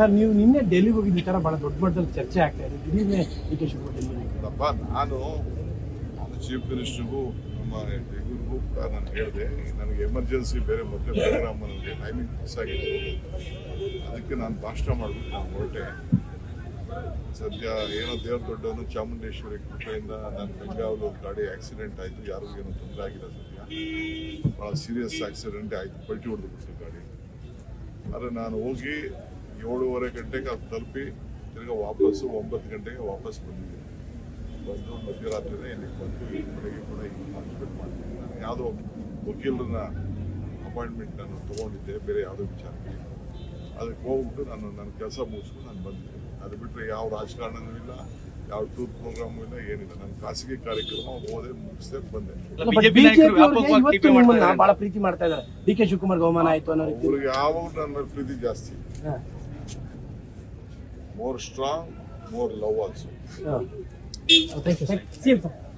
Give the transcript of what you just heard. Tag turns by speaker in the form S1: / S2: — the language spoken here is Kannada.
S1: ಸರ್, ನೀವು ನಿನ್ನೆ ಡೆಲ್ಲಿಗೆ ಹೋಗಿದ್ದ ತರ ಬಹಳ ದೊಡ್ಡ ಮಟ್ಟದಲ್ಲಿ ಚರ್ಚೆ ಆಗ್ತಾ ಇದೆ. ದಿಢೀರ್ನೆ
S2: ನಾನು ಚೀಫ್ ಮಿನಿಸ್ಟರ್ಗೂ ನಮ್ಮ ಇವ್ರಿಗೂ ಕೂಡ ನಾನು ಹೇಳಿದೆ, ನನಗೆ ಎಮರ್ಜೆನ್ಸಿ ಬೇರೆ ಮತ್ತೆ ಪ್ರೋಗ್ರಾಮ್ ನನಗೆ ಟೈಮಿಂಗ್ ಫಿಕ್ಸ್ ಆಗಿದೆ. ಅದಕ್ಕೆ ನಾನು ಭಾಷಣ ಮಾಡ್ಬಿಟ್ಟು ನಾನು ಹೊರಟೆ. ಸದ್ಯ ಏನೋ ದೇವ್ರ ದೊಡ್ಡವನು ಚಾಮುಂಡೇಶ್ವರಿ ಕೃಪೆಯಿಂದ ನಾನು ಬೆಂಗಾವಲು ಗಾಡಿ ಆಕ್ಸಿಡೆಂಟ್ ಆಯಿತು, ಯಾರಿಗೂ ಏನೋ ತೊಂದರೆ ಆಗಿಲ್ಲ ಸದ್ಯ. ಭಾಳ ಸೀರಿಯಸ್ ಆಕ್ಸಿಡೆಂಟ್ ಆಯಿತು, ಪಲ್ಟಿ ಹೊಡೆದು ಗಾಡಿ. ಆದರೆ ನಾನು ಹೋಗಿ ಏಳೂವರೆ ಗಂಟೆಗೆ ಅದು ತಲುಪಿ ತಿರ್ಗಿ ವಾಪಸ್ಸು ಒಂಬತ್ತು ಗಂಟೆಗೆ ವಾಪಸ್ ಬಂದಿದ್ದೀನಿ ಬಂದು ಮಧ್ಯರಾತ್ರಿನೇ ಇಲ್ಲಿಗೆ ಬಂದು ಈ ಬೆಳಗ್ಗೆ ಕೂಡ ಈಗ ಪಾರ್ಟಿಸಿಪೇಟ್ ಮಾಡಿದ್ದೀನಿ ನಾನು ಯಾವುದೋ ವಕೀಲರನ್ನ ಅಪಾಯಿಂಟ್ಮೆಂಟ್ ನಾನು ತೊಗೊಂಡಿದ್ದೆ ಬೇರೆ ಯಾವುದೋ ವಿಚಾರಕ್ಕೆ. ಅದಕ್ಕೆ ಹೋಗ್ಬಿಟ್ಟು ನಾನು ನನ್ನ ಕೆಲಸ ಮುಗಿಸ್ಕೊಂಡು ನಾನು ಬಂದಿದ್ದೆ ಅದು ಬಿಟ್ಟರೆ ಯಾವ ರಾಜಕಾರಣನೂ ಇಲ್ಲ ಯಾವ ಟೂರ್ ಪ್ರೋಗ್ರಾಮ್ ಇಲ್ಲ ಏನಿಲ್ಲ. ನನ್ನ ಖಾಸಗಿ ಕಾರ್ಯಕ್ರಮ ಹೋದೆ ಮುಗಿಸ್ದೆ ಬಂದೆ.
S1: ಬಹಳ ಪ್ರೀತಿ ಮಾಡ್ತಾ ಇದ್ದಾರೆ. ಡಿ ಕೆ ಶಿವಕುಮಾರ್ ಗೌಮಾನ ಆಯ್ತು ಅನ್ನೋ
S2: ಯಾವಾಗ ನನ್ನ ಪ್ರೀತಿ ಜಾಸ್ತಿ.
S1: ಹಾ.
S2: strong, more love also.
S1: ಹಾ. Thank. You, sir.